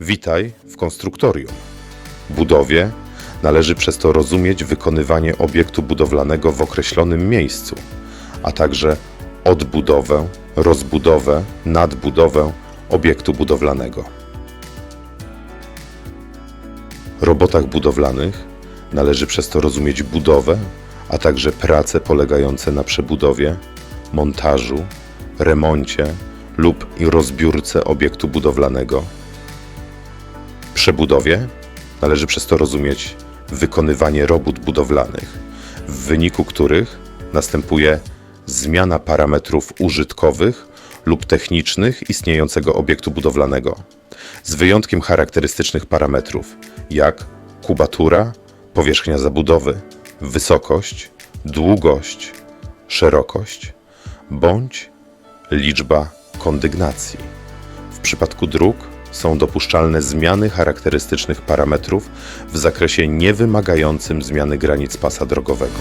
Witaj w konstruktorium. Budowie należy przez to rozumieć wykonywanie obiektu budowlanego w określonym miejscu, a także odbudowę, rozbudowę, nadbudowę obiektu budowlanego. robotach budowlanych należy przez to rozumieć budowę, a także prace polegające na przebudowie, montażu, remoncie lub rozbiórce obiektu budowlanego. Przebudowie należy przez to rozumieć wykonywanie robót budowlanych, w wyniku których następuje zmiana parametrów użytkowych lub technicznych istniejącego obiektu budowlanego, z wyjątkiem charakterystycznych parametrów, jak kubatura, powierzchnia zabudowy, wysokość, długość, szerokość bądź liczba kondygnacji. W przypadku dróg są dopuszczalne zmiany charakterystycznych parametrów w zakresie niewymagającym zmiany granic pasa drogowego.